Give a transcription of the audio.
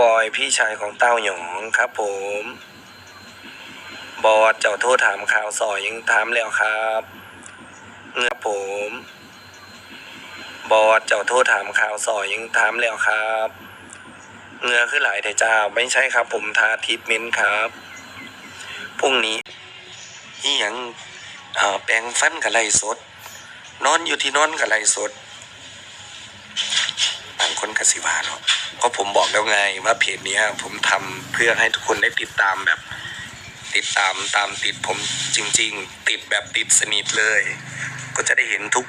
บอยพี่ชายของเต้าหยองครับผม บอสเจ้าโทษถามข่าวสอยยังถามแล้วครับเงือผม บอสเจ้าโทษถามข่าวสอยยังถามแล้วครับเงือขึ้นหลายแต่เจ้าไม่ใช่ครับ ผมทาทิทเมนต์ครับพรุ่งนี้อียังแปรงฟันกับไรสด นอนอยู่ที่นอนกับไรสด กสิวาเนาะก็ผมบอกแล้วไงว่าเพจเนี้ย ผมทำเพื่อให้ทุกคนได้ติดตามแบบ ติดตามตามติดผมจริง ๆ ติดแบบติดสนิทเลย ก็จะได้เห็นทุก